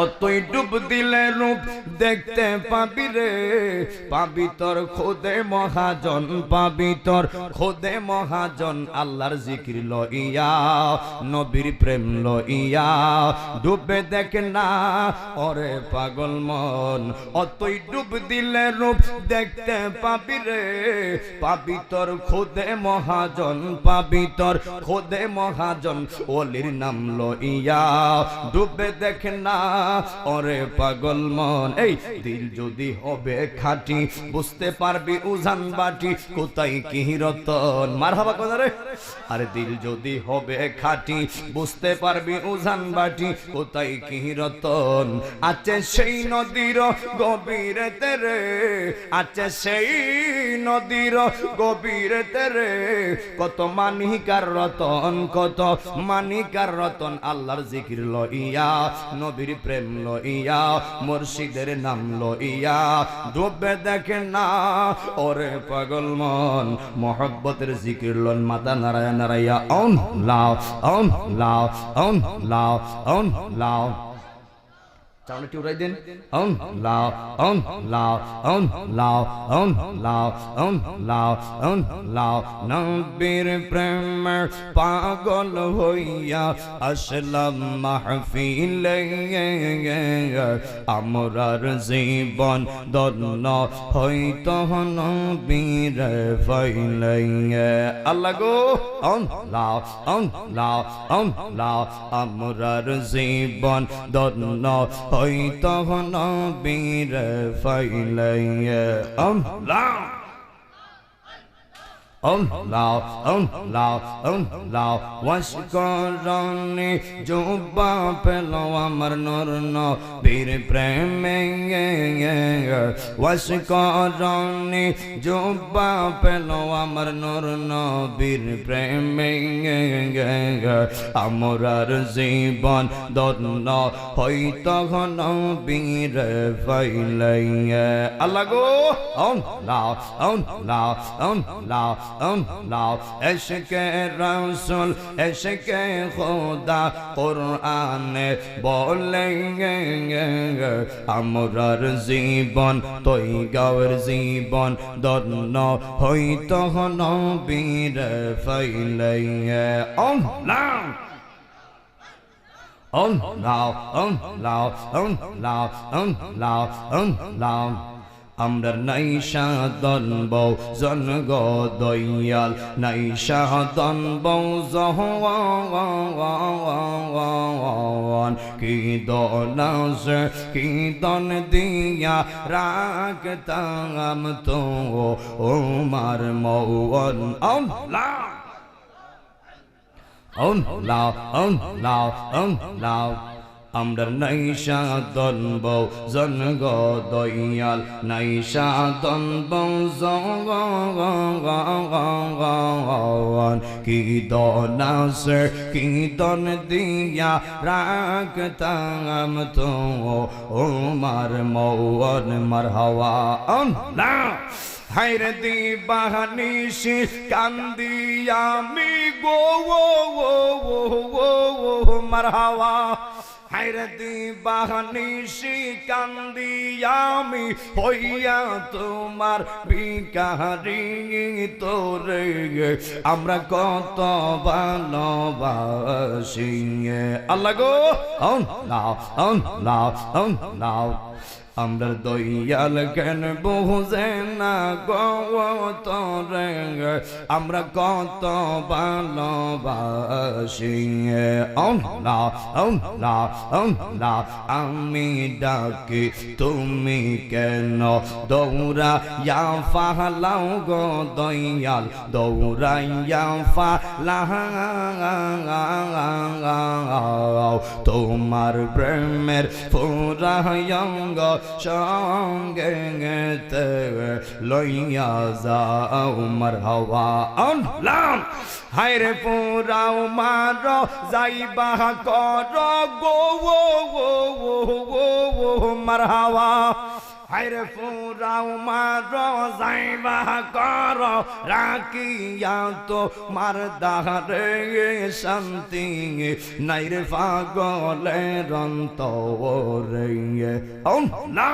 অতই ডুব দিলে রূপ দেখতে পাবি রে। পাবি তোর খোদে মহাজন, পাবি তোর খোদে মহাজন, আল্লাহর জিকির লইয়া, নবীর প্রেম লইয়া। ডুবে দেখ না, ওরে পাগল মন অতই ডুব দিলে রূপ দেখতে পাবি রে। পাবি তোর খোদে মহাজন, পাবি তোর খোদে মহাজন, ওলির নাম লইয়া। ডুবে দেখ না ওরে পাগল মন, এই দিল যদি হবে খাটি, বুঝতে পারবি উজান বাটি, কোথায় কি রতন? মার হবা কথা রে? আরে দিল যদি হবে খাটি, বুঝতে পারবি উজান বাটি, কোথায় কি রতন? আছে সেই নদীর গভীর তেরে, আছে সেই নদীর গভীর তেরে, কত মানিকার রতন, কত মানিকার রতন, আল্লাহর জিকির লইয়া নবীর প্রেম লইয়া, মুর্শিদের নাম লইয়া, ডুবে দেখে না। ওরে পাগল মন, মোহব্বতের জিকির লন, মাতা নারায়ণ নারায়া অন লাও অন লাও অন লাও অন লাও। চাউলে টিউরাই দেন। অন, লাও অন লাও অন লাও অন লাও অন লাও অন, লাও। নবীর প্রেমের পাগল হইয়া আসলাম মাহফিলে। আমরার জীবন দন্ন হইত নবীর ফাইলে। আল্লাহ গো, অন, লাও অন লাও অন, লাও। আমরার জীবন দন্ন হইত নবীর ফাইলে অন লাও অন লাও অন লাও অন লাও ওয়াস করনি জুবা পেল আমার নর বীর প্রেমে ওয়াস করনি জুবা পেল আমার নর বীর প্রেমে আমরার জীবন দন্ন হইত ঘন বীর ফাইলাই আল্লাহ গো অন লাও অন লাও অন লাও অন লাও এশকে রসুল খোদা, কোরআনে বলে আমরার জীবন তৈ গাওয়ের জীবন দন্ন হইত হন বীর ফাইলাই অন লাও। অন লাও অন লাও অন লাও অন লাও অন লাও। আমরা নাই সাদন বৌ জন গো দয়াল নাই সাদন বৌ জহান কি দনাস কি দন দিয়া রাখতাম তো ওমার মৌন লা অন লাও অন লাও অন লাও আমরা নাইশা দনবৌ জন গো দয়াল নাইশা দনবৌ জগান কি দনাস কি দন দিয়া রাখতাম তো ওমার মৌন মার হাওয়া লা হাইরে দিবাহানিসি কান্দিয়ামি গো ও ও ও ও মারহাওয়া হাইরে দিবাহানিসি কান্দিয়ামি হইয়া তোমার বিকারি তোরে। আমরা কত ভালোবাসি। আল্লাহ গো নাও অন লাও আমরা দয়াল কেন বুঝে না গতরে আমরা কত ভালোবাসি। আমি ডাকি, তুমি কেন? দৌড়া ফালাও গো দয়াল দৌড়া ইয়া ফালাও। তোমার প্রেমের ফুরায়ঙ্গ সঙ্গে লইয়া যাও মার হাওয়া আনলাম। হায়রে পুরাও মার যাইবা কর গো ও ও ও ও মার হাওয়া। হায়রে ফুরাও মার যাইবা কর রাখিয়া তো মার দাহারে শান্তি। নাইরে রন্ত অন্তরে। না।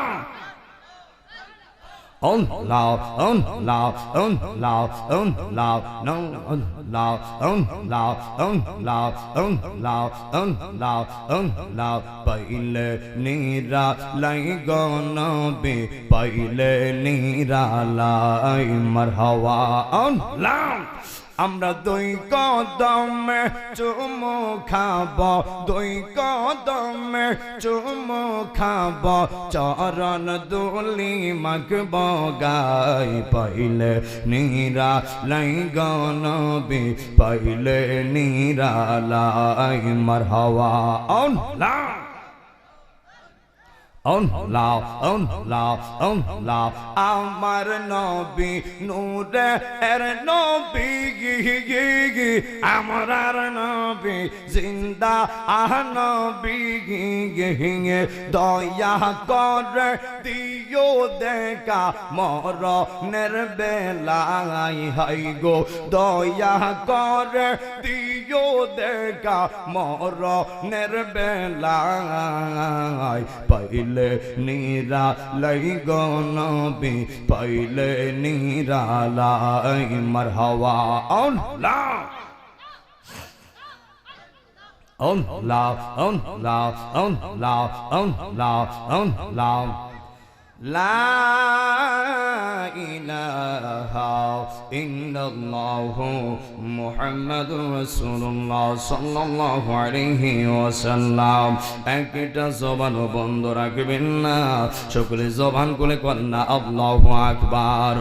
On loud, on loud, on loud, on loud, no, on loud, on loud, on loud, on loud, on loud, on loud. পাইলে নীরা লাই গনবে আমরা দুই কদমে চুমু খাব, দুই কদমে চুমু খাব। চরণ দুলি মাখব গাই, পাইলে নীরা লাই গনবি পাইলে নীরা লাই মারহাওয়া অন অন লাও অন লাও অন লাও। আমার নবী নূরে এর নবী, গি আমার নবী জিন্দা, আহ নবী, গি গি করে দয়া কেউ দেখা মর নের বেলাই হাই গো দয়া করে দিও দেখা মর নের বেলাই পাইলে নিরা লাই গো নবী পাইলে নিরা লাই মারহাওয়া অন লা on loud, on loud, on loud, on loud, on. একটা জবান বন্ধ রাখবেন না। সকলে জবান করে কন্যা আল্লাহু আকবার।